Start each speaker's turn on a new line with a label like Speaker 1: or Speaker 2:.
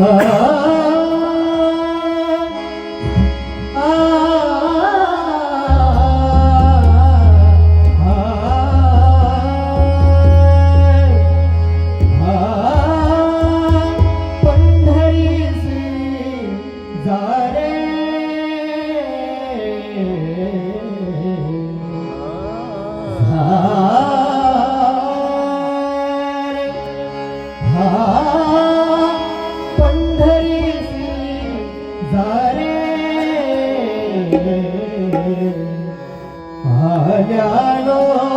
Speaker 1: Ah. આજાનો સંસાર